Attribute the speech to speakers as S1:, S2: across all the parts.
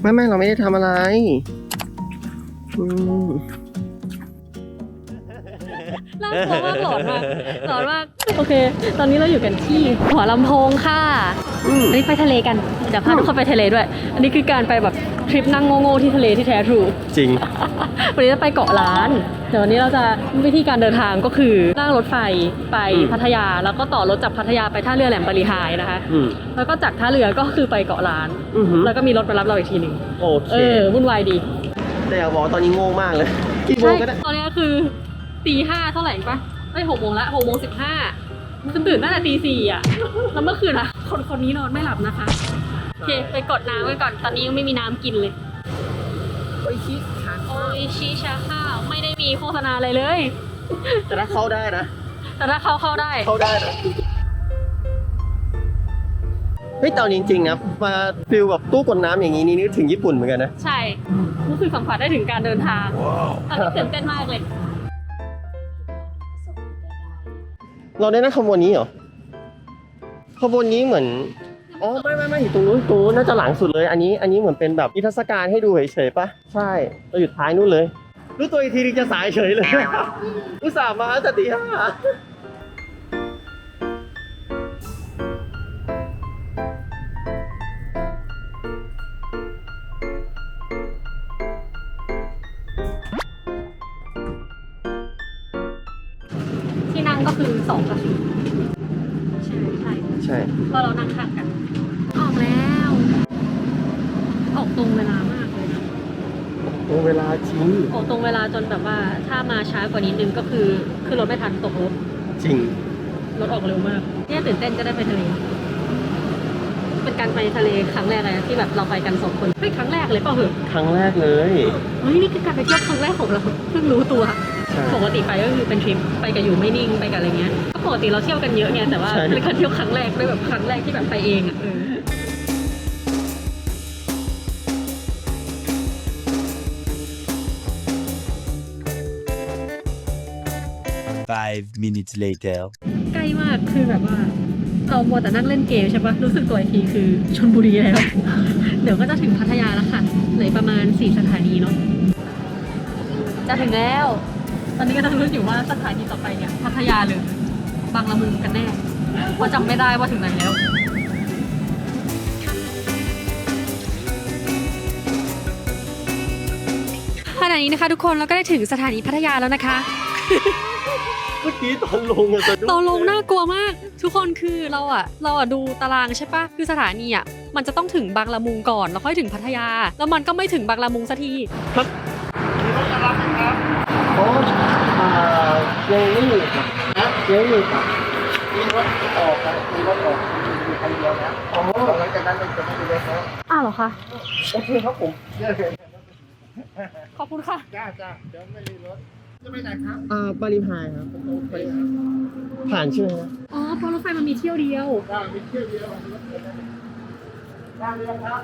S1: ไม่ไม่เราไม่ได้ทำอะไร อืม
S2: น่ากลัวมากหลอนมากหลอนมากโอเค ตอนนี้เราอยู่กันที่หัวลำโพงค่ะ
S1: อืม
S2: อันนี้ไปทะเลกัน เดี๋ยวพาทุกคนไปทะเลด้วย อันนี้คือการไปแบบทริปนั่งโง่ๆที่ทะเลที่แท้ทรู
S1: จริง
S2: วันนี้จะไปเกาะล้าน เดี๋ยววันนี้เราจะวิธีการเดินทางก็คือนั่งรถไฟไป
S1: อืม
S2: พัทยา แล้วก็ต่อรถจากพัทยาไปท่าเรือแหลมบริหายนะคะ
S1: อืม
S2: แล้วก็จากท่าเรือก็คือไปเกาะล้าน
S1: อือหือ
S2: แล้วก็มีรถมารับเราอีกทีหนึ่ง
S1: โอเค
S2: เออวุ่นวายดี
S1: แต่อยากบอกว่าตอนนี้โง่มากเลยกี่โมงก็ได้
S2: ตอนนี้คือ ตีห้าเท่าไหร่ปะเอ้ยหกโมงละหกโมงสิบห้าฉันตื่นตั้งแต่ตีสี่อะ แล้วเมื่อคืนอะ คนคนนี้นอนไม่หลับนะคะ โอเค ไปกดน้ำไว้ก่อน ตอนนี้ยังไม่มีน้ำกินเลย
S1: โอ้ยชิขา
S2: โอ้ยชีชาข้าว ไม่ได้มีโฆษณาอะไรเลย
S1: แต่ถ้าเข้าได้นะ
S2: แต่ถ้าเข้าเข้าได้
S1: เข้าได้นะเฮ้ยตอนจริงๆนะมาฟิลแบบตู้กดน้ำอย่างนี้นี่นึกถึงญี่ปุ่นเหมือนกันนะ
S2: ใช่ รู้สึกสัมผัสได้ถึงการเดินทางตอนนี้ตื่นเต้นมากเลย
S1: เราได้นั่งขบวนนี้เหรอขบวนนี้เหมือนอ๋อไม่ไม่ไม่อยู่ตรงนู้นตรงนู้นน่าจะหลังสุดเลย อันนี้อันนี้เหมือนเป็นแบบนิทรรศการให้ดูเฉยๆปะใช่เราอยู่ท้ายนู้นเลยรู้ตัวอีกทีนึงจะสายเฉยเลย อุตส่าห์มาตั้งแต่ตีห้า
S2: สองกับสี่ใช่ใช่
S1: ใช่
S2: เพราะเรานั่งข้างกัน ออกแล้ว ออกตรงเวลามากเลยนะ
S1: โอ้เวลาจริง
S2: ออกตรงเวลาจนแบบว่า ถ้ามาช้ากว่านี้นึงก็คือคือรถไม่ทันตกรถ
S1: จริง
S2: รถออกเร็วมาก เนี่ยตื่นเต้นจะได้ไปทะเล เป็นการไปทะเลครั้งแรกเลยนะที่แบบเราไปกันสองคนเฮ้ยครั้งแรกเลยเปล่าเหรอ
S1: ครั้งแรกเลย
S2: เฮ้ยนี่คือการไปเที่ยวครั้งแรกของเราเพิ่งรู้ตัว
S1: ใช่
S2: ปกติไปก็คือเป็นทริปไปกับอยู่ไม่นิ่งไปกับอะไรเงี้ยก็ปกติเราเที่ยวกันเยอะไงแต่ว่า
S1: ใช่
S2: เป็นการเที่ยวครั้งแรกด้วยแบบครั้งแรกที่แบบไปเองอะเออ
S3: Five minutes later.
S2: ใกล้มากคือแบบว่า เรามัวแต่นั่งเล่นเกมใช่ปะรู้สึกตัวอีกทีคือชลบุรีแล้ว เดี๋ยวก็จะถึงพัทยาแล้วค่ะเหลือประมาณสี่สถานีเนาะจะถึงแล้ว ตอนนี้ก็ต้องรู้อยู่ว่าสถานีต่อไปเนี่ยพัทยาหรือบางละมุงกันแน่เพราะจำไม่ได้ว่าถึงไหนแล้ว ขณะนี้นะคะ ทุกคนเราก็ได้ถึงสถานีพัทยาแล้วนะคะ
S1: เมื่อกี้ตอนลงอะสะดุ้
S2: ตอนลงน่ากลัวมาก ทุกคนคือเราอะเราอะดูตารางใช่ปะคือสถานีอะมันจะต้องถึงบางละมุงก่อนแล้วค่อยถึงพัทยา แล้วมันก็ไม่ถึงบางละมุงสักที
S1: อ๋ออ่า ยังไม่มีครับยังไม่มีครับมีรถออกครับมีรถออกมีคันเดียวนะอ๋อหลังจากนั้นมันจะไม่มีรถแล้ว
S2: อ้าวเหรอคะ
S1: โอเคครับผม
S2: ขอบคุณค่ะ
S4: จ้าจ้าเดี๋ยวไม่มีรถจะไปไหนครับ
S1: อ่าปริพายครับปริพายผ่านใช่ไหมครับ
S2: อ๋อเพราะรถไฟมันมีเที่ยวเดียว
S4: จ้ามีเที่ยวเดียวรถเดียวจ้าเรือครับ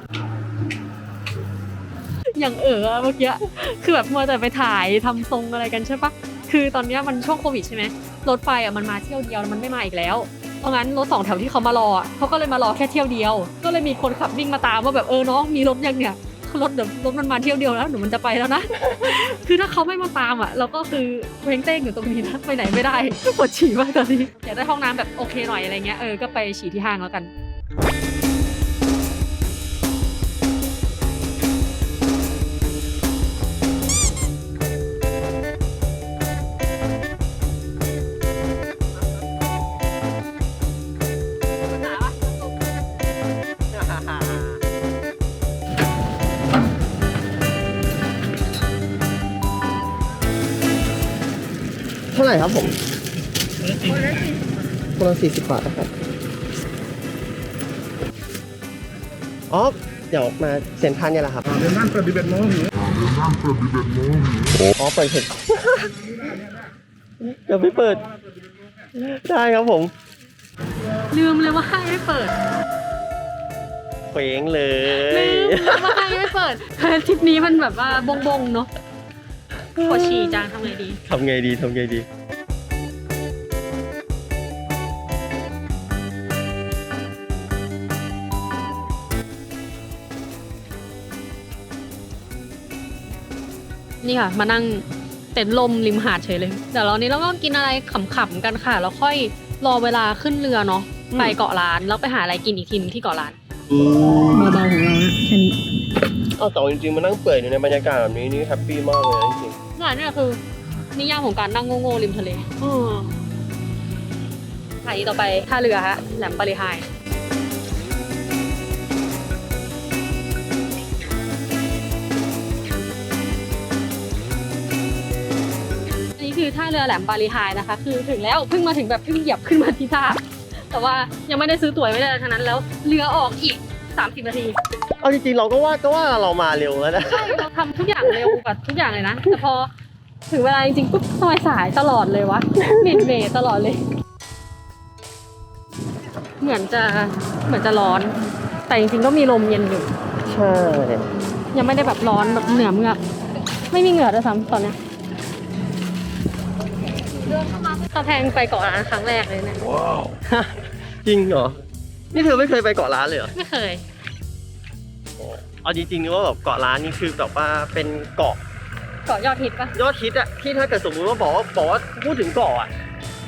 S2: อย่างเอออะเมื่อกี้คือแบบมัวแต่ไปถ่ายทำทรงอะไรกันใช่ปะ คือตอนนี้มันช่วงโควิดใช่ไหมรถไฟอะมันมาเที่ยวเดียวมันไม่มาอีกแล้วเพราะงั้นรถสองแถวที่เขามารอเขาก็เลยมารอแค่เที่ยวเดียว ก็เลยมีคนขับวิ่งมาตามว่าแบบเออน้องมีรถยังเนี่ยรถเดี๋ยวรถมันมาเที่ยวเดียวแล้วเดี๋ยวมันจะไปแล้วนะ คือถ้าเขาไม่มาตามอะเราก็คือเว้งเต้งอยู่ตรงนี้นะไปไหนไม่ได้ปวดฉี่มากตอนนี้อยากได้ห้องน้ำแบบโอเคหน่อยอะไรเงี้ยเออก็ไปฉี่ที่ห้างแล้วกัน
S1: ร่ครับผมคนละสี่สิบบาทนะครับ อ๋อ เดี๋ยวมาเซ็นทรันเนี่ยแหละครับ
S4: เดี๋ยวนั่นปฏิบัติโมหิ
S1: อ๋อ เปิดเสร็จเดี๋ยวไม่เปิด ได้ครับผม
S2: ลืมเลยว่าห้างไม่เปิด
S1: เคว้งเล
S2: ลื
S1: ย
S2: มว่าห้างไม่เปิดทริปนี้มันแบบว่าบงบงๆเนาะปวดฉี่จังทำไงดี
S1: ทำไงดีทำไงดี
S2: นี่ค่ะ มานั่งเต็นท์ลมริมหาดเฉยเลย เดี๋ยวเรานี้เราก็กินอะไรขำๆกันค่ะ แล้วค่อยรอเวลาขึ้นเรือเนาะ
S1: อืม
S2: ไปเกาะล้าน แล้วไปหาอะไรกินอีกทีนึงที่เกาะล้าน
S1: อืม
S2: เบาๆของเราแค่นี้
S1: เอาแต่จริงๆมานั่งเปื่อยอยู่ในบรรยากาศแบบนี้นี่แฮปปี้มากเลยนะจริง
S2: งานเนี่ยคือนิยามของการนั่งโง่ๆริมทะเลสถานีต่อไปท่าเรือฮะ แหลมบริหาย ท่าเรือแหลมบาลีไฮนะคะ คือถึงแล้วเพิ่งมาถึงแบบเพิ่งเหยียบขึ้นมาที่ท่า แต่ว่ายังไม่ได้ซื้อตั๋วไม่ได้อะไรทั้งนั้นแล้วเรือออกอีก 30 นาที
S1: ๆเอาจริงๆเราก็ว่าก็ว่าเรามาเร็วแล้วนะ
S2: ใช่เราทำทุกอย่างเร็วกว่าทุกอย่างเลยนะแต่พอถึงเวลาจริงๆปุ๊บซอยสายตลอดเลยวะเมนเมตลอดเลย เหมือนจะเหมือนจะร้อน แต่จริงๆก็มีลมเย็นอยู่
S1: ใช่
S2: ยังไม่ได้แบบร้อนแบบเหนือเมือกไม่มีเหงื่อด้วยซ้ำตอนเนี้ย ตาแพงไปเกาะล้านครั้งแรกเลยเนี่ย
S1: จริงเหรอ นี่เธอไม่เคยไปเกาะล้านเลยเหรอ
S2: ไม่เคย
S1: เอาจริงๆนึกว่าแบบเกาะล้านนี่คือแบบว่าเป็นเกาะ
S2: เกาะยอดฮิตปะ
S1: ยอดฮิตอะที่ถ้าเกิดสมมติว่าบอกว่าบอกว่าพูดถึงเกาะอะ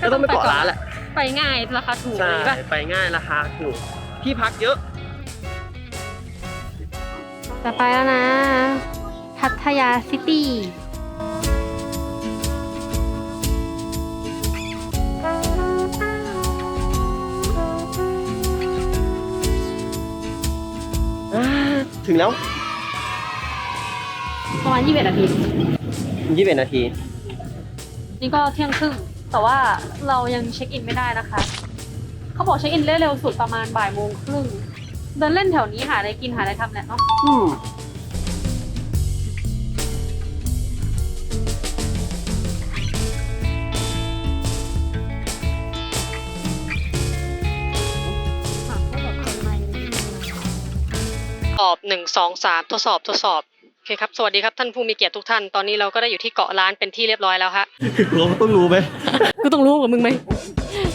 S1: ก็ต้องไปเกาะล้านแหละ
S2: ไปง่ายราคาถูก
S1: ใช่
S2: เลยปะ
S1: ไปง่ายราคาถูก ที่พักเยอะ
S2: จะไปแล้วนะ พัทยาซิตี้
S1: ถึงแล้ว
S2: ประมาณ21นาที
S1: 21นาที
S2: นี่ก็เที่ยงครึ่ง แต่ว่าเรายังเช็คอินไม่ได้นะคะ เขาบอกเช็คอินได้เร็วสุดประมาณบ่ายโมงครึ่ง เดินเล่นแถวนี้หาอะไรกินหาอะไรทำแหละเนาะ
S1: อืม
S2: สอบหนึ่งสองสามทดสอบทดสอบโอเคครับสวัสดีครับท่านผู้มีเกียรติทุกท่านตอนนี้เราก็ได้อยู่ที่เกาะล้านเป็นที่เรียบร้อยแล้วฮะ
S1: เราต้องรู้ไหม
S2: กูต้องรู้กับมึงไหม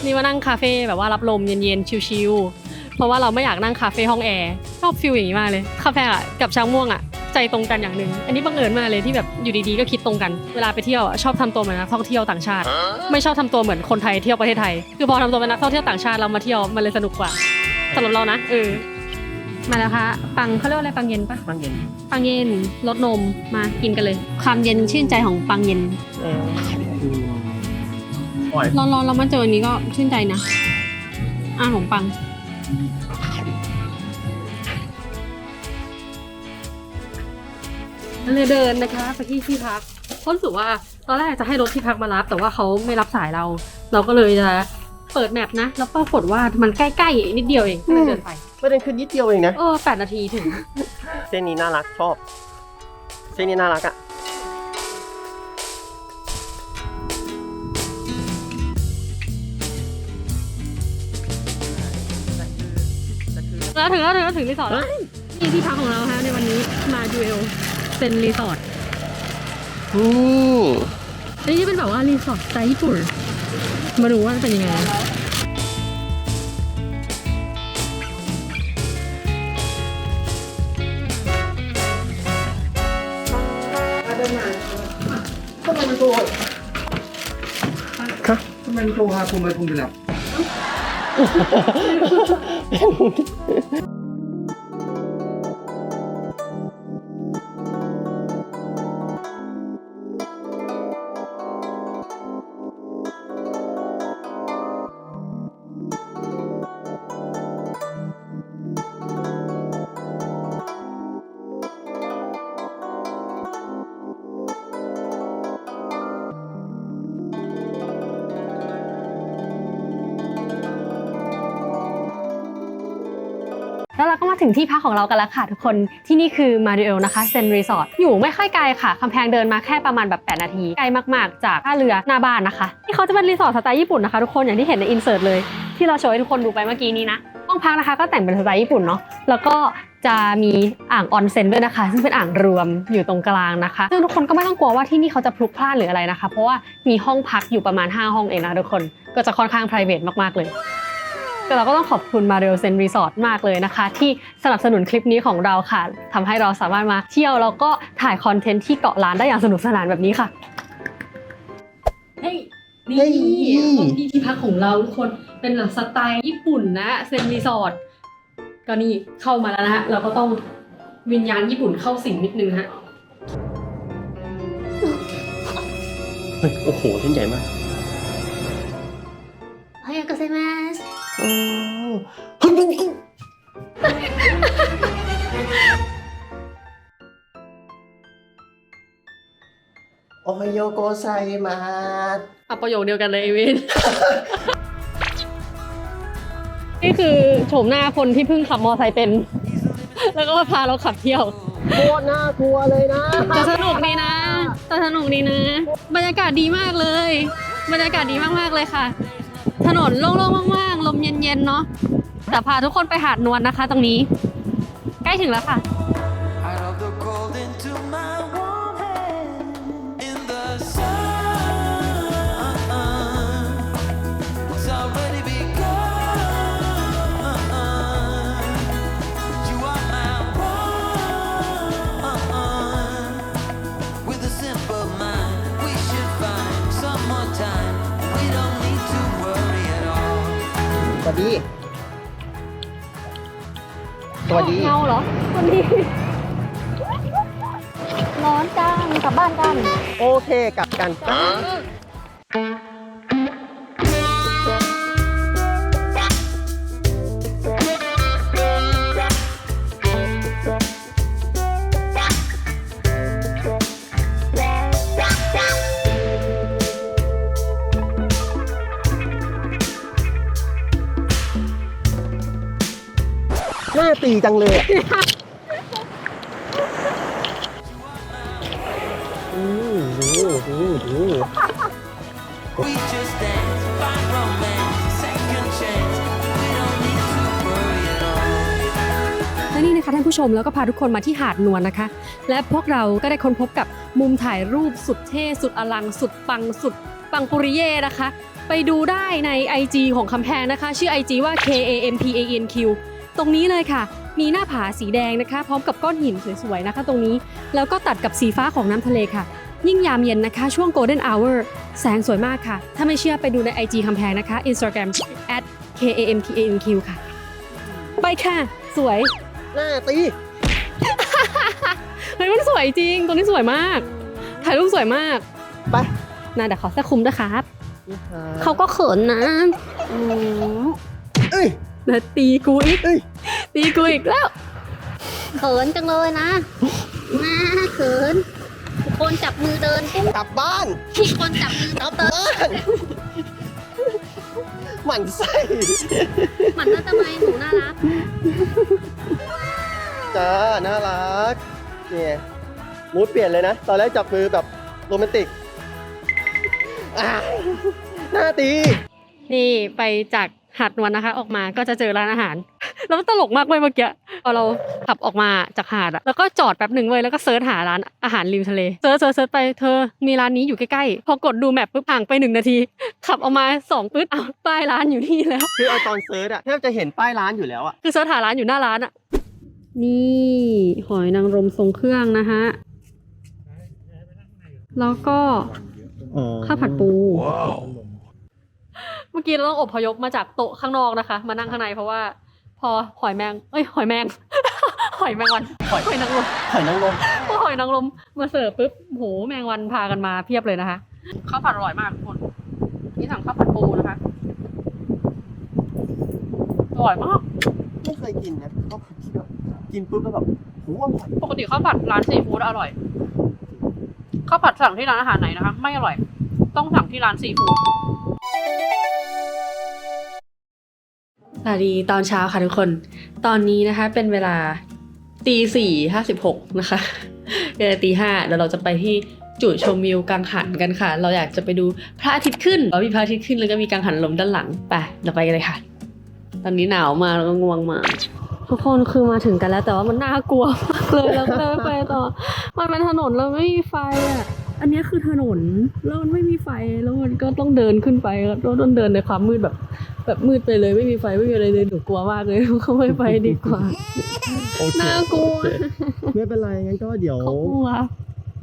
S2: นี่มานั่งคาเฟ่แบบว่ารับลมเย็นๆชิลๆเพราะว่าเราไม่อยากนั่งคาเฟ่ห้องแอร์ชอบฟิลอย่างนี้มากเลยคาเฟ่อะกับช้างม่วงอะใจตรงกันอย่างหนึ่งอันนี้บังเอิญมากเลยที่แบบอยู่ดีๆก็คิดตรงกัน เวลาไปเที่ยวอะชอบทำตัวเหมือนนักท่องเที่ยวต่างชาติ ไม่ชอบทำตัวเหมือนคนไทยเที่ยวประเทศไทย คือพอทำตัวเป็นนักท่องเที่ยวต่างชาติเรามาเที่ยวมันเลยสนุกกว่าสำหรับเรานะเออ มาแล้วคะปังเขาเรียกว่าอะไรปังเย็นปะ
S1: บางเย็น
S2: ปังเย็นรสนมมากินกันเลย ความเย็นชื่นใจของปังเย็น
S1: เอออร่อย
S2: ร้อนๆเรามาเจออันนี้ก็ชื่นใจนะอาขนมปังเลยเดินนะคะไปที่ที่พักเพราะรู้สึกว่าตอนแรกจะให้รถที่พักมารับ แต่ว่าเขาไม่รับสายเรา เราก็เลยจะเปิดแมปนะ แล้วปรากฏว่ามันใกล้ๆนิดเดียวเองก็เลยเดินไป
S1: ประเด็นคือนิดเดียวเองนะ
S2: เออแปดนาทีถึง
S1: เส้นนี้น่ารักชอบ เส้นนี้น่ารักอะ
S2: แล้วถึงแล้วถึงแล้วถึงรีสอร์ทแล้วนี่ที่พักของเราฮะในวันนี้มาดูเอลเซนรีสอร์ท
S1: นี่
S2: อันนี้เป็นแบบว่ารีสอร์ทสไตล์ญี่ปุ่น มาดูว่าเป็นยังไง
S5: ทำไมมันโทรหาผมไปผมไปรับ
S2: แล้วเราก็มา ถึงที่พักของเรากันแล้วค่ะทุกคนที่นี่คือมาริเอลนะคะเซนรีสอร์ทอยู่ไม่ค่อยไกลค่ะคำแพงเดินมาแค่ประมาณแบบ 8 นาทีไกลมากๆ จากท่าเรือหน้าบ้านนะคะที่เขาจะเป็นรีสอร์ทสไตล์ญี่ปุ่นนะคะทุกคนอย่างที่เห็นในอินเสิร์ตเลย ที่เราโชว์ให้ทุกคนดูไปเมื่อกี้นี้นะห้องพักนะคะก็แต่งเป็นสไตล์ญี่ปุ่นเนาะแล้วก็จะมีอ่างออนเซ็นด้วยนะคะ ซึ่งเป็นอ่างรวมอยู่ตรงกลางนะคะ ซึ่งทุกคนก็ไม่ต้องกลัวว่าที่นี่เขาจะพลุกพล่านหรืออะไรนะคะ เพราะว่ามีห้องพักอยู่ประมาณ 5 ห้องเองนะทุกคนก็จะค่อนข้าง p r i v a t มากๆเลย ไปเราก็ต้องขอบคุณมาเรลเซนรีสอร์ทมากเลยนะคะ ที่สนับสนุนคลิปนี้ของเราค่ะทำให้เราสามารถมาเที่ยวแล้วก็ถ่ายคอนเทนต์ที่เกาะล้านได้อย่างสนุกสนานแบบนี้ค่ะเฮ้ยนี่
S1: เฮ้ย
S2: ห้องที่ที่พักของเราทุกคนเป็นแบบสไตล์ญี่ปุ่นนะเซนรีสอร์ทก็นี่เข้ามาแล้วนะฮะเราก็ต้องวิญญาณญี่ปุ่นเข้าสิงนิดนึงฮะ
S1: เฮ้ยโอ้โหชิ้นใหญ่มาก อ๋อเฮ้ยเฮ้ยเฮ้ยโอไฮโยโกไซมาส
S2: เอาประโยคเดียวกันเลยเอวิน นี่คือโฉมหน้าคนที่เพิ่งขับมอไซค์เป็น แล้วก็มาพาเราขับเที่ยว
S1: โคตรน่ากลัวเลยนะ
S2: แต่สนุกดีนะแต่สนุกดีนะ บรรยากาศดีมากเลย บรรยากาศดีมากๆเลยค่ะ ถนนโล่งๆว่างๆลมเย็นๆเนาะแต่พาทุกคนไปหาดนวลนะคะ ตรงนี้ ใกล้ถึงแล้วค่ะ
S1: วัสดี
S2: เงาเหรอวันนี้ร้อนจังกลับบ้านกัน
S1: โอเคกลับกัน ตีจังเลยอะอืมดูดูดู
S6: We just dance, find romance, second chance. We don't need to worry at all.
S2: และนี่นะคะท่านผู้ชมแล้วก็พาทุกคนมาที่หาดนวลนะคะ และพวกเราก็ได้ค้นพบกับมุมถ่ายรูปสุดเท่ สุดอลัง สุดปังสุดปังปุริเย่นะคะ ไปดูได้ใน IG ของคำแพงนะคะ ชื่อ IG ว่า K A M P A N Q ตรงนี้เลยค่ะ มีหน้าผาสีแดงนะคะ พร้อมกับก้อนหินสวยๆนะคะ ตรงนี้แล้วก็ตัดกับสีฟ้าของน้ำทะเลค่ะ ยิ่งยามเย็นนะคะ ช่วง Golden Hour แสงสวยมากค่ะ ถ้าไม่เชื่อไปดูใน IG คำแพงนะคะ Instagram at K A M P A N Q ค่ะ ไปค่ะ สวย
S1: หน้าตี
S2: เฮ้ยมันสวยจริง ตรงนี้สวยมาก ถ่ายรูปสวยมาก
S1: ไป
S2: น่าเดี๋ยวขอแทรกคุมด้วยครับ
S1: นี่ค่ะ
S2: เขาก็เขินนะอืม
S1: เอ้ย
S2: แล้วตีกูอีก
S1: เอ้ย
S2: ตีกูอีกแล้ว
S7: เขินจังเลยนะน่าเขินทุกคนจับมือเดินปุ๊บ
S1: กลับบ้าน
S7: ทุกคนจับมือก
S1: ลับ
S7: เดิน
S1: บ้านหมั่นไส้
S7: หมันน่าทำไมหนูน่ารัก
S1: จ้าน่ารักเนี่ยมูดเปลี่ยนเลยนะ ตอนแรกจับมือแบบโรแมนติกอะหน้าตี
S2: นี่ไปจาก หาดนวลนะคะ ออกมาก็จะเจอร้านอาหาร แล้วมันตลกมากเลยเมื่อกี้พอเราขับออกมาจากหาดอะแล้วก็จอดแป๊บหนึ่งเว้ยแล้วก็เซิร์ชหาร้านอาหารริมทะเลเซิร์ชเซิร์ชเซิร์ชไปเธอมีร้านนี้อยู่ใกล้ๆพอกดดูแมปปุ๊บห่างไปหนึ่งนาที ขับออกมาสองปึ๊บอ้าวป้ายร้านอยู่นี่แล้ว
S1: คือเอาตอนเซิร์ชอะแทบจะเห็นป้ายร้านอยู่แล้วอะ
S2: คือเสิร์ชหาร้านอยู่หน้าร้านอะนี่หอยนางรมทรงเครื่องนะฮะแล้วก็ข้าวผัดปู เมื่อกี้เราต้องอพยพมาจากโต๊ะข้างนอกนะคะ มานั่งข้างในเพราะว่า พอหอยแมง เอ้ยหอยแมง หอยแมงวันหอยนางรม
S1: หอยนางรม
S2: พอหอยนางรมมาเสิร์ฟปุ๊บโหแมงวันพากันมาเพียบเลยนะคะข้าวผัดอร่อยมากทุกคนนี่สั่งข้าวผัดปูนะคะอร่อยมาก
S1: ไม่เคยกินนะก็ผัดที่แบบกินปุ๊บแล้วแบบโหอร่อย
S2: ปกติข้าวผัดร้านซีฟู้ดอร่อยข้าวผัดสั่งที่ร้านอาหารไหนนะคะ ไม่อร่อย ต้องสั่งที่ร้านซีฟู้ด สวัสดีตอนเช้าค่ะทุกคน ตอนนี้นะคะเป็นเวลาตีสี่ห้าสิบหกนะคะเวลาตีห้าเดี๋ยวเราจะไปที่จุดชมวิวกังหันกันค่ะ เราอยากจะไปดูพระอาทิตย์ขึ้นเรามีพระอาทิตย์ขึ้นแล้วก็มีกังหันลมด้านหลัง ไป เราไปกันเลยค่ะ ตอนนี้หนาวมาแล้วก็ง่วงมา ทุกคนคือมาถึงกันแล้วแต่ว่ามันน่ากลัวมากเลยแล้วก็ไปต่อ มันเป็นถนนแล้วไม่มีไฟอะ อันนี้คือถนนแล้วมันไม่มีไฟแล้วมันก็ต้องเดินขึ้นไปแล้วต้องเดินในความมืดแบบ แบบมืดไปเลยไม่มีไฟไม่มีอะไรเลยหนูกลัวมากเลยเขาไม่ไปดีกว่า
S1: โอเค
S2: น่ากลัว
S1: โอเคไม่เป็นไรงั้นก็เดี๋ยว
S2: เขากลัว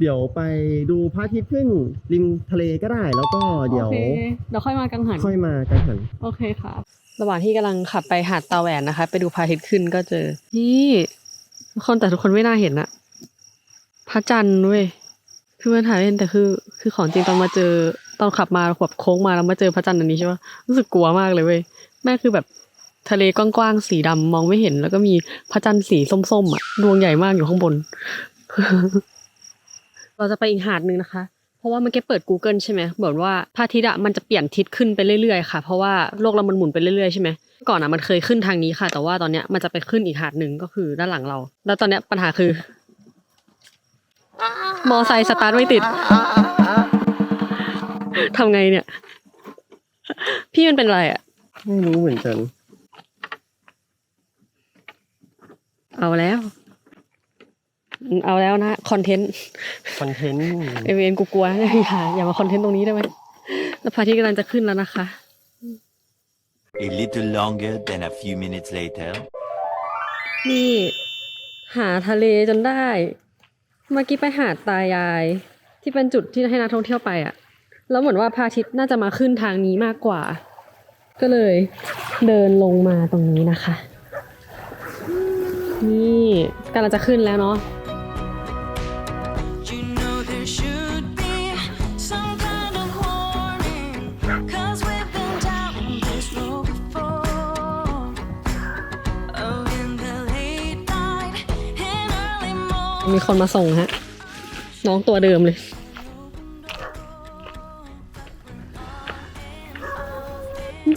S1: เดี๋ยวไปดูพระอาทิตย์ขึ้นริมทะเลก็ได้ แล้วก็เดี๋ยว
S2: โอเคเดี๋ยวค่อยมากังหัน
S1: ค่อยมากันหัน
S2: โอเคค่ะ ระหว่างที่กำลังขับไปหาดตาแหวนนะคะ ไปดูพระอาทิตย์ขึ้นก็เจอ นี่ทุกคนแต่ทุกคนไม่น่าเห็นอะพระจันทร์เว้ยคือมันถ่ายไม่เห็นแต่คือ คือของจริงตอนมาเจอ ตอนขับมาแบบโค้งมาแล้วมาเจอพระจันทร์อันนี้ใช่ปะรู้สึกกลัวมากเลยเว้ยแม่คือแบบทะเลกว้างๆสีดำมองไม่เห็น แล้วก็มีพระจันทร์สีส้มๆอะดวงใหญ่มากอยู่ข้างบน เราจะไปอีกหาดหนึ่งนะคะ เพราะว่าเมื่อกี้เปิด Google ใช่ไหมบอกว่าพระอาทิตย์อะมันจะเปลี่ยนทิศขึ้นไปเรื่อยๆค่ะเพราะว่าโลกเรามันหมุนไปเรื่อยๆใช่ไหมก่อนอะมันเคยขึ้นทางนี้ค่ะ แต่ว่าตอนเนี้ยมันจะไปขึ้นอีกหาดหนึ่งก็คือด้านหลังเรา แล้วตอนเนี้ยปัญหาคือ มอไซค์สตาร์ทไม่ติด ทำไงเนี่ย พี่มันเป็นอะไรอะ
S1: ไม่รู้เหมือนกัน
S2: เอาแล้ว เอาแล้วนะคอนเทนต์
S1: คอนเทนต์
S2: เอเวนกูกลัวอย่าอย่ามาคอนเทนต์ตรงนี้ได้ไหมแล้วพระอาทิตย์กำลังจะขึ้นแล้วนะคะ
S3: A little longer than a few minutes later.
S2: นี่ หาทะเลจนได้ เมื่อกี้ไปหาดตายาย ที่เป็นจุดที่ให้นักท่องเที่ยวไปอะ แล้วเหมือนว่าพระอาทิตย์น่าจะมาขึ้นทางนี้มากกว่า ก็เลยเดินลงมาตรงนี้นะคะ นี่กำลังจะขึ้นแล้วเนาะมีคนมาส่งฮะ น้องตัวเดิมเลย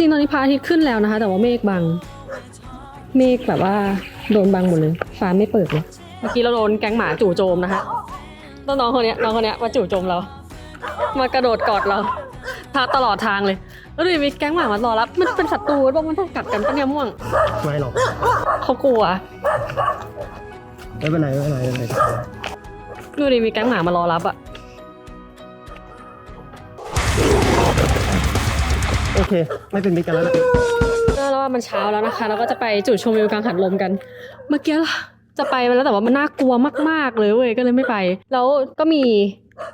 S2: ริงๆ ตอนนี้พระอาทิตย์ขึ้นแล้วนะคะ แต่ว่าเมฆบัง เมฆแบบว่าโดนบังหมดเลย ฟ้าไม่เปิดเลย เมื่อกี้เราโดนแก๊งหมาจู่โจมนะคะแล้วน้องคนเนี้ยน้องคนเนี้ยมาจู่โจมเรา มากระโดดกอดเราทาตลอดทางเลย แล้วดูดิมีแก๊งหมามารอรับ มันเป็นศัตรูบอกมันต้องกัดกันปะเนี่ยม่วง
S1: ไม่หรอก
S2: เขากลัว
S1: ไม่เป็นไรไม่เป็นไรไม่เป็นไร
S2: ดูดิมีแก๊งหมามารอรับอะ
S1: โอเค ไม่เป็นมิตรกันแล้วนะ
S2: แล้วว่ามันเช้าแล้วนะคะ เราก็จะไปจุดชมวิวกลางหันลมกัน เมื่อกี้จะไปแล้วแต่ว่ามันน่ากลัวมาก ๆ เลยเว้ยก็เลยไม่ไป แล้วก็มี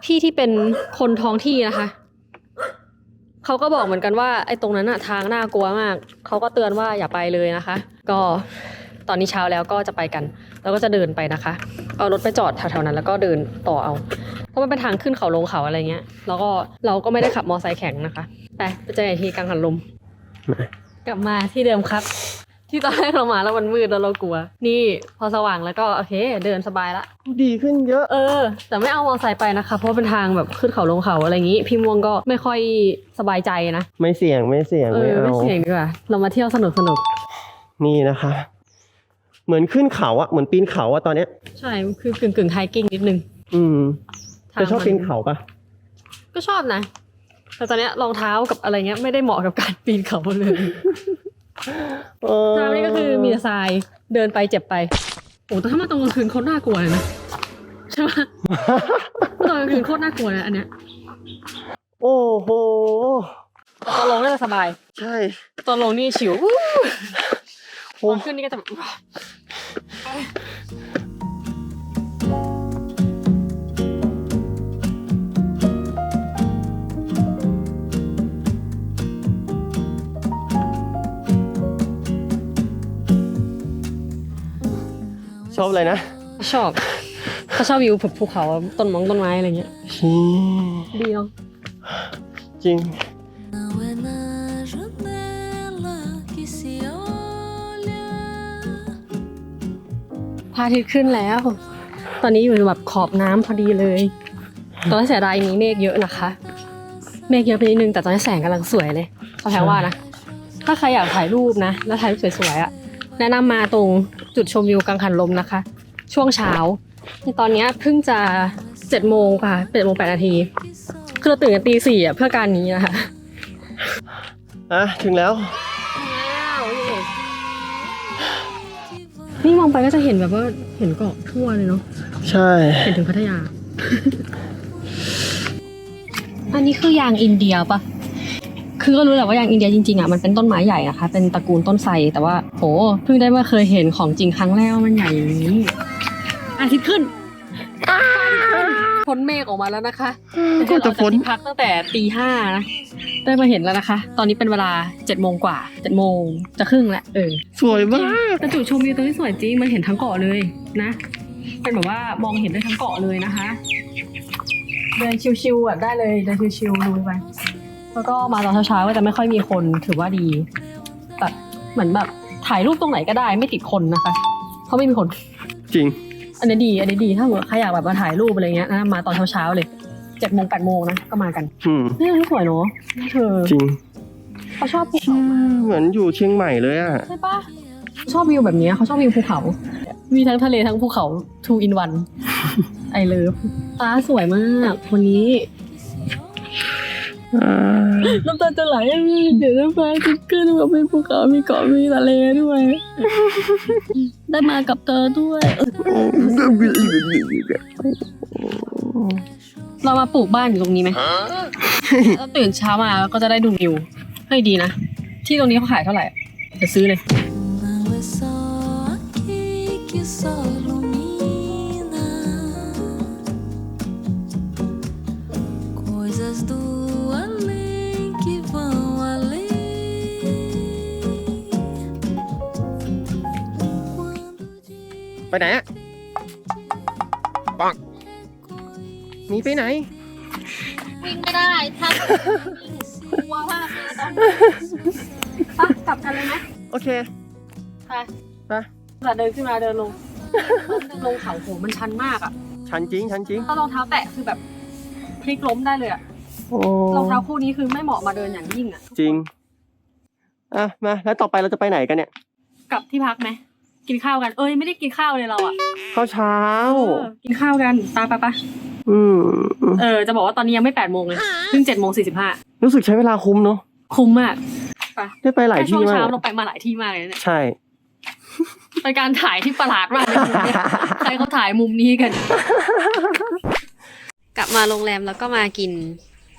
S2: พี่ที่เป็นคนท้องที่นะคะเขาก็บอกเหมือนกันว่าไอ้ตรงนั้นอะทางน่ากลัวมากเขาก็เตือนว่าอย่าไปเลยนะคะ ก็ ตอนนี้เช้าแล้วก็จะไปกัน แล้วก็จะเดินไปนะคะ เอารถไปจอดแถวๆนั้น แล้วก็เดินต่อเอา เพราะมันเป็นทางขึ้นเขาลงเขาอะไรเงี้ย แล้วก็เราก็ไม่ได้ขับมอไซค์แข็งนะคะ ไปไปเจอกันอีกทีกลางหันลม กลับมาที่เดิมครับ ที่ตอนแรกเรามาแล้วมันมืดแล้วเรากลัว นี่พอสว่างแล้วก็โอเค เดินสบายละ
S1: ดีขึ้นเยอะ
S2: เออ แต่ไม่เอามอไซค์ไปนะคะ เพราะเป็นทางแบบขึ้นเขาลงเขาอะไรอย่างนี้ พี่ม่วงก็ไม่ค่อยสบายใจนะ
S1: ไม่เสี่ยงไม่เสี่ยง
S2: เอ
S1: ไม่
S2: อ
S1: เอา
S2: ไม่เสี่ยงดีกว่า เรามาเที่ยวสนุกสนุก
S1: นี่นะคะ เหมือนขึ้นเขาอะเหมือนปีนเขาอะตอนเนี้ย
S2: ใช่คือกึ่งกึ่งไฮกิ้งนิดนึง
S1: อืม
S2: ทาง
S1: จะชอบ
S2: มั
S1: ปีนเขาปะ
S2: ก็ชอบนะ แต่ตอนเนี้ยรองเท้ากับอะไรเงี้ยไม่ได้เหมาะกับการปีนเขาเลย
S1: เออ
S2: ทางนี้ก็คือมีแต่ทรายเดินไปเจ็บไปโอ้แต่ถ้ามาตรงกลางคืนเขาน่ากลัวเลยนะใช่ปะ ตอนกลางคืนโคตรน่ากลัวเลยอันเนี้ย
S1: โอ้โห
S2: ตอนลงน่าจะสบาย
S1: ใช่
S2: ตอนลงนี่ฉิววู้ ตอนขึ้นนี่ก็จะแบบ
S1: ชอบอะไรนะ
S2: ชอบเขาชอบวิวภูเขาต้นมองต้นไม้อะไรเงี้ย
S1: ชี้
S2: ดีเนาะ
S1: จริง
S2: ระอาทิตย์ขึ้นแล้ว ตอนนี้อยู่แบบขอบน้ำพอดีเลย ตอนนี้เสียดายมีเมฆเยอะนะคะ เมฆเยอะไปนิดนึงแต่ตอนนี้แสงกำลังสวยเลยเขาแพงว่านะ ถ้าใครอยากถ่ายรูปนะ แล้วถ่ายรูปสวยๆอะแนะนำมาตรงจุดชมวิวกังหันลมนะคะ ช่วงเช้าตอนเนี้ยเพิ่งจะเจ็ดโมงค่ะเจ็ดโมงแปดนาทีคือเราตื่นกันตีสี่อะเพื่อการนี้นะคะ
S1: อะ ถึงแล้ว
S2: นี่มองไปก็จะเห็นแบบว่าเห็นเกาะทั่วเลยเนาะ
S1: ใช่
S2: เห็นถึงพัทยา อันนี้คือยางอินเดียปะคือก็รู้แหละว่าอย่างอินเดียจริงๆอะมันเป็นต้นไม้ใหญ่นะคะ เป็นตระกูลต้นไทรแต่ว่าโหเพิ่งได้มาเคยเห็นของจริงครั้งแรกว่ามันใหญ่อย่างนี้ อาทิตย์ขึ้นพ้นเมฆออกมาแล้วนะคะ
S1: ก็จะพ้น
S2: เราที่พักตั้งแต่ตีห้านะ ได้มาเห็นแล้วนะคะ ตอนนี้เป็นเวลาเจ็ดโมงกว่าเจ็ดโมงจะครึ่งแล้วเออ
S1: สวยมาก
S2: แต่จุดชมวิวตรงนี้สวยจริงมันเห็นทั้งเกาะเลยนะ เป็นแบบว่ามองเห็นได้ทั้งเกาะเลยนะคะ เดินชิวๆอะได้เลยเดินชิวๆดูไปแล้วก็มาตอนเช้าๆก็จะไม่ค่อยมีคนถือว่าดีแบบเหมือนแบบถ่ายรูปตรงไหนก็ได้ไม่ติดคนนะคะ เพราะไม่มีคน
S1: จริง
S2: อันนี้ดีอันนี้ดีถ้าเกิดใครอยากแบบมาถ่ายรูปอะไรเงี้ยนะมาตอนเช้าๆเลย เจ็ดโมงแปดโมงนะก็มากัน
S1: อืม
S2: นี่มันสวยเนาะเธอ
S1: จริง
S2: เขาชอบภูเขา
S1: เหมือนอยู่เชียงใหม่เลยอะ
S2: ใช่ปะชอบวิวแบบนี้เขาชอบวิวภูเขา มีทั้งทะเลทั้งภูเขา two in one ไอเลิฟฟ้าสวยมากวันนี้น้ำตาจะไหลเดี๋ยวน้ำฟ้าจะขึ้นแบบเป็นภูเขา มีเกาะ มีทะเลด้วย ได้มากับเธอด้วย เรามาปลูกบ้านอยู่ตรงนี้ไหมแล้วตื่นเช้ามาก็จะได้ดูวิวเฮ้ยดีนะ ที่ตรงนี้เขาขายเท่าไหร่เดี๋ยวซื้อเลย
S6: Não é só aqui que o sol ilumina coisas do além que vão além. Quando o dia
S1: ไปไหนอะ หนีไปไหน
S7: วิ่งไม่ได้ถ้ากลัวมากเลยตอนนี้
S2: ปะกลับกันเลยไหม
S1: โอเค
S2: ไป
S1: ไป
S2: แต่เดินขึ้นมาเดินลงเดินลงเขาโหมันชันมากอะ
S1: ชันจริงชันจริง
S2: ถ้ารองเท้าแตะคือแบบพลิกล้มได้เลยอะ
S1: โอ้
S2: รองเท้าคู่นี้คือไม่เหมาะมาเดินอย่างยิ่งอะ
S1: จริง อะ มา แล้วต่อไปเราจะไปไหนกันเนี่ย
S2: กลับที่พักไหมกินข้าวกันเอ้ยไม่ได้กินข้าวเลยเราอะ
S1: ข้าวเช้า
S2: เออกินข้าวกันตาปะปะ
S1: อืม
S2: เออจะบอกว่าตอนนี้ยังไม่แปดโมงเลยเพิ่งเจ็ดโมงสี่สิบห้า
S1: รู้สึกใช้เวลาคุ้มเนาะ
S2: คุ้มมาก
S1: ได้ไปหลาย
S2: แค่ช่
S1: ที่
S2: วง
S1: มา
S2: เช้ากเราไปมาหลายที่มากเลยเนี่ย
S1: ใช่
S2: เป็นการถ่ายที่ประหลาดมากเลยมุมเนี้ยใครเขาถ่ายมุมนี้กัน กลับมาโรงแรมแล้วก็มากิน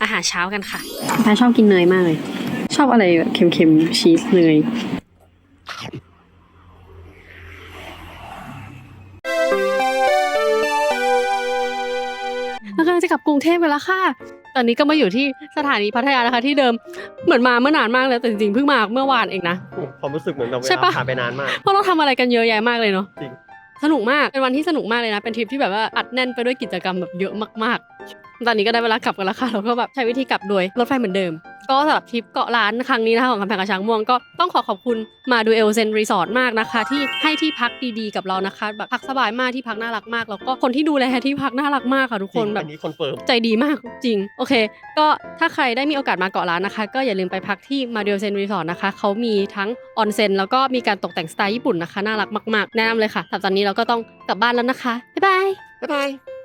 S2: อาหารเช้ากันค่ะแพรชอบกินเนยมากเลย ชอบอะไรแบบเค็มๆชีสเนย กำลังจะกลับกรุงเทพไปแล้วค่ะ ตอนนี้ก็มาอยู่ที่สถานีพัทยานะคะที่เดิมเหมือนมาเมื่อนานมากแล้วแต่จริงๆเพิ่งมาเมื่อวานเองนะ
S1: ความรู้สึกเหมือนแบบเว
S2: ใช่
S1: ลา
S2: ปะ
S1: ผ่านไปนานมาก
S2: เพราะเราทำอะไรกันเยอะแยะมากเลยเนาะ
S1: จริง
S2: สนุกมากเป็นวันที่สนุกมากเลยนะ เป็นทริปที่แบบว่าอัดแน่นไปด้วยกิจกรรมแบบเยอะมากๆ ตอนนี้ก็ได้เวลากลับกันแล้วค่ะเราก็แบบใช้วิธีกลับโดยรถไฟเหมือนเดิม ก็สำหรับทริปเกาะล้านครั้งนี้นะคะของคำแพงกระช้างม่วงก็ต้องขอขอบคุณมาดูเอลเซนรีสอร์ทมากนะคะ ที่ให้ที่พักดีๆกับเรานะคะแบบพักสบายมากที่พักน่ารักมาก แล้วก็คนที่ดูแลที่พักน่ารักมากค่ะทุก
S1: จ
S2: ค
S1: ริ
S2: น
S1: ง
S2: แบ
S1: อั
S2: บ
S1: นนี้คอนเฟิร์ม
S2: ใจดีมากจริง โอเค ก็ถ้าใครได้มีโอกาสมาเกาะล้านนะคะ ก็อย่าลืมไปพักที่มาเดียเซนรีสอร์ทนะคะเขามีทั้งออนเซ็นแล้วก็มีการตกแต่งสไตล์ญี่ปุ่นนะคะน่ารักมากๆแนะนำเลยค่ะแต่ตอนนี้เราก็ต้องกลับบ้านแล้วนะคะบ๊ายบาย
S1: บ๊ายบาย